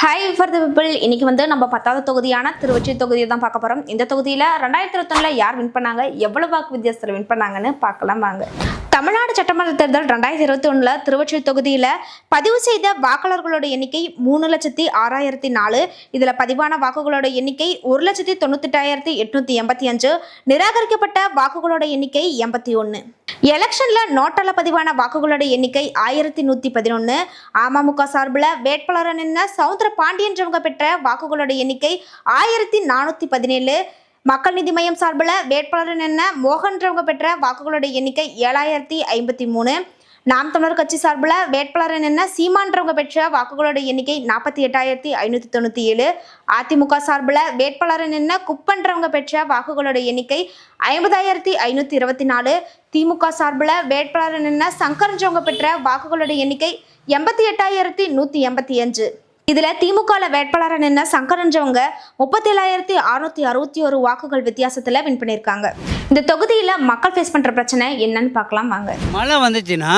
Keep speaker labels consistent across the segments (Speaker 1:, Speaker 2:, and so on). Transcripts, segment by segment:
Speaker 1: Hi for the people இன்னைக்கு வந்து நம்ம பத்தாவது தொகுதியான திருவச்சி தொகுதியை தான் பார்க்க போகிறோம் இந்த தொகுதியில் ரெண்டாயிரத்தி இருபத்தொன்னில் யார் வின் பண்ணாங்க? எவ்வளோ வாக்கு வித்தியாசத்தில் வின் பண்ணாங்கன்னு பார்க்கலாம் வாங்க. தமிழ்நாடு சட்டமன்ற தேர்தல் ரெண்டாயிரத்தி இருபத்தி ஒன்றில் திருவொச்சி தொகுதியில் பதிவு செய்த வாக்காளர்களோட எண்ணிக்கை மூணு லட்சத்தி ஆறாயிரத்தி நாலு. இதில் பதிவான வாக்குகளோட எண்ணிக்கை ஒரு லட்சத்தி தொண்ணூத்தெட்டாயிரத்தி எட்நூற்றி எண்பத்தி அஞ்சு. நிராகரிக்கப்பட்ட வாக்குகளோட எண்ணிக்கை எண்பத்தி ஒன்று எலெக்ஷனில் நோட்டால பதிவான வாக்குகளோட எண்ணிக்கை ஆயிரத்தி நூற்றி பதினொன்று அமமுக சார்பில் வேட்பாளர் நின்ன சவுந்தர பாண்டியன்றவங்க பெற்ற வாக்குகளோட எண்ணிக்கை ஆயிரத்தி நானூற்றி பதினேழு. மக்கள் நீதி மையம் சார்பில் வேட்பாளர் என்ன மோகன்றவங்க பெற்ற வாக்குகளோட எண்ணிக்கை ஏழாயிரத்தி ஐம்பத்தி மூணு. நாம் தமிழர் கட்சி சார்பில் வேட்பாளர் என்ன சீமான்றவங்க பெற்ற வாக்குகளோட எண்ணிக்கை நாற்பத்தி எட்டாயிரத்தி ஐநூற்றி தொண்ணூற்றி ஏழு. அதிமுக சார்பில் வேட்பாளர் என்ன குப்பன்றவங்க பெற்ற வாக்குகளோட எண்ணிக்கை ஐம்பதாயிரத்தி ஐநூற்றி இருபத்தி நாலு. திமுக சார்பில் வேட்பாளர் என்ன சங்கரன்றவங்க பெற்ற வாக்குகளோட எண்ணிக்கை எண்பத்தி எட்டாயிரத்தி நூற்றி எண்பத்தி அஞ்சு. இதில் திமுகவில் வேட்பாளராக நின்ன சங்கரன்றவங்க முப்பத்தேழாயிரத்தி அறுநூத்தி அறுபத்தி ஒரு வாக்குகள் வித்தியாசத்தில் வின் பண்ணியிருக்காங்க. இந்த தொகுதியில் மக்கள் ஃபேஸ் பண்ணுற பிரச்சனை என்னன்னு பார்க்கலாம் வாங்க.
Speaker 2: மழை வந்துச்சுன்னா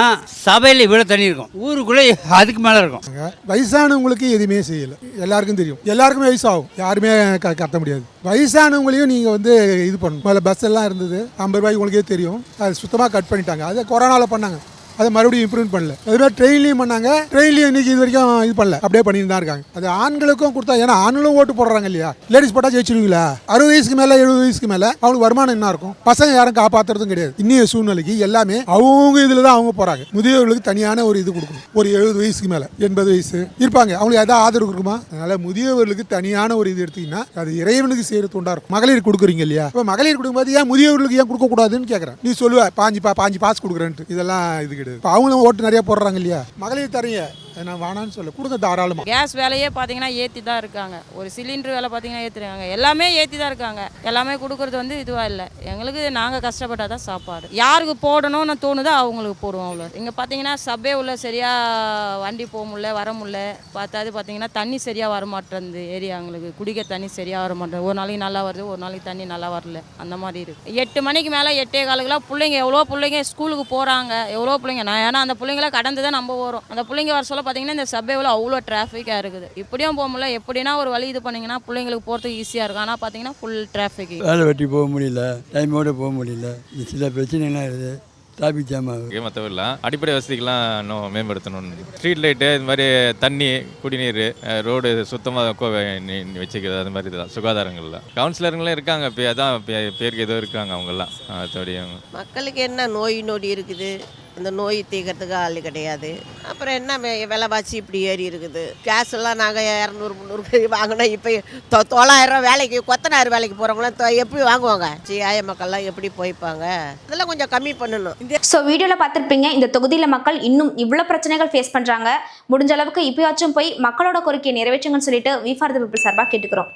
Speaker 2: சபையில் இவ்வளோ தண்ணி இருக்கும். ஊருக்குள்ளே அதுக்கு மேலே இருக்கும்.
Speaker 3: வயசானவங்களுக்கு எதுவுமே செய்யலை. எல்லாருக்கும் தெரியும். எல்லாருக்குமே வயசாகும். யாருமே க கத்த முடியாது. வயசானவங்களையும் நீங்கள் வந்து இது பண்ணணும். பஸ் எல்லாம் இருந்தது. ஐம்பது ரூபாய்க்கு உங்களுக்கே தெரியும். அது சுத்தமாக கட் பண்ணிட்டாங்க. அதை கொரோனாவில் பண்ணாங்க. அதை மறுபடியும் இம்ப்ரூவ் பண்ணல. அதுமாதிரி ட்ரெயின்லையும் பண்ணாங்க. ட்ரெயின்லையும் இன்னைக்கு இது வரைக்கும் இது பண்ணல. அப்படியே பண்ணிட்டு தான் இருக்காங்க. அது ஆண்களுக்கும் கொடுத்தா ஏன்னா ஆண்களும் ஓட்டு போடுறாங்க இல்லையா? லேடிஸ் போட்டால் ஜெயிச்சிருவீங்களா? அறுபது வயசுக்கு மேலே எழுபது வயசுக்கு மேலே அவங்களுக்கு வருமானம் என்ன இருக்கும்? பசங்க யாரும் காப்பாத்துறதும் கிடையாது. இன்னைய சூழ்நிலைக்கு எல்லாமே அவங்க இதில் தான் அவங்க போகிறாங்க முதியவர்களுக்கு தனியான ஒரு இது கொடுக்கணும். ஒரு எழுபது வயசுக்கு மேலே எண்பது வயசு இருப்பாங்க. அவங்களுக்கு எதாவது ஆதரவு இருக்குமா அதனால முதியவர்களுக்கு தனியான ஒரு இது எடுத்தீங்கன்னா அது இறைவனுக்கு செய்யறது தொண்டா இருக்கும். மகளிர் கொடுக்குறீங்க இல்லையா? இப்போ மகளிர் கொடுக்கும்போது ஏன் முதியவர்களுக்கு ஏன் கொடுக்கக்கூடாதுன்னு கேட்குறேன் நீ சொல்லுவ பாஞ்சு பா பாஞ்சு பாஸ் கொடுக்குறேன்ட்டு. இதெல்லாம் இது கிடையாது. அவங்களும் ஓட்டு நிறைய போடுறாங்க இல்லையா? மகளிர் தரீங்க நான் வேணான்னு சொல்ல கொடுங்க தாராளமாக
Speaker 4: கேஸ் விலையே பார்த்தீங்கன்னா ஏற்றி தான் இருக்காங்க. ஒரு சிலிண்டர் விலை பார்த்தீங்கன்னா ஏற்றிருக்காங்க எல்லாமே ஏற்றி தான் இருக்காங்க. எல்லாமே கொடுக்குறது வந்து இதுவாக இல்லை. எங்களுக்கு நாங்கள் கஷ்டப்பட்டால் தான் சாப்பாடு. யாருக்கு போடணும்னு தோணுதோ அவங்களுக்கு போடுவோம் அவ்வளோ இங்கே பார்த்தீங்கன்னா சபே உள்ள சரியாக வண்டி போக முடியல வர முடியல. பார்த்தாது பார்த்தீங்கன்னா தண்ணி சரியாக வர ஏரியா எங்களுக்கு. குடிக்க தண்ணி சரியாக வர மாட்டேங்குது ஒரு நாளைக்கு நல்லா வருது ஒரு நாளைக்கு தண்ணி நல்லா வரல. அந்த மாதிரி இருக்குது எட்டு மணிக்கு மேலே எட்டே காலுக்குலாம் பிள்ளைங்க எவ்வளோ பிள்ளைங்க ஸ்கூலுக்கு போகிறாங்க எவ்வளோ பிள்ளைங்க. நான் ஏன்னா அந்த பிள்ளைங்களாம் கடந்து தான் நம்ம வரும் அந்த பிள்ளைங்க வர சொல்ல பார்த்தீங்கன்னா இந்த சபேவில் அவ்வளோ டிராஃபிக்காக இருக்குது. இப்படியும் போக முடியல. எப்படின்னா ஒரு வழி இது பண்ணிங்கன்னா பிள்ளைங்களுக்கு போகிறதுக்கு ஈஸியாக இருக்கும். ஆனால் பார்த்தீங்கன்னா ஃபுல் டிராஃபிக்
Speaker 2: வேலை வெட்டி போக முடியல. டைமோட போக முடியல. சில பிரச்சனைலாம் இருக்குது. டிராஃபிக் ஜாம் ஆகுது.
Speaker 5: இங்கே மற்றவெல்லாம் அடிப்படை வசதிகள்லாம் இன்னும் மேம்படுத்தணும்னு. ஸ்ட்ரீட் லைட்டு இது மாதிரி தண்ணி குடிநீர் ரோடு சுத்தமாக வச்சுக்கிறது அது மாதிரி தான் சுகாதாரங்கள்லாம் கவுன்சிலருங்களும் இருக்காங்க இப்போ அதான் பே- பேருக்கு ஏதோ இருக்காங்க அவங்கெல்லாம். அதோடைய
Speaker 6: மக்களுக்கு என்ன நோய் நொடி இருக்குது? அந்த நோய் தீர்க்கறதுக்கு ஆள் கிடையாது. அப்புறம் என்ன விலைவாசி இப்படி ஏறி இருக்குது. கேஸ் எல்லாம் நாங்கள் இரநூறு முந்நூறு வாங்கினா இப்போ தொள்ளாயிரம் வேலைக்கு கொத்தனாயிரம் வேலைக்கு போகிறவங்களாம் எப்படி வாங்குவாங்க? சிஆய மக்கள்லாம் எப்படி போய்ப்பாங்க? இதெல்லாம் கொஞ்சம் கம்மி பண்ணணும்.
Speaker 1: ஸோ வீடியோவில் பார்த்துருப்பீங்க இந்த தொகுதியில் மக்கள் இன்னும் இவ்வளோ பிரச்சனைகள் ஃபேஸ் பண்ணுறாங்க முடிஞ்ச அளவுக்கு இப்போயாச்சும் போய் மக்களோட கோரிக்கையை நிறைவேற்றுங்கன்னு சொல்லிட்டு வி ஃபார் த சார்பாக கேட்டுக்கிறோம்.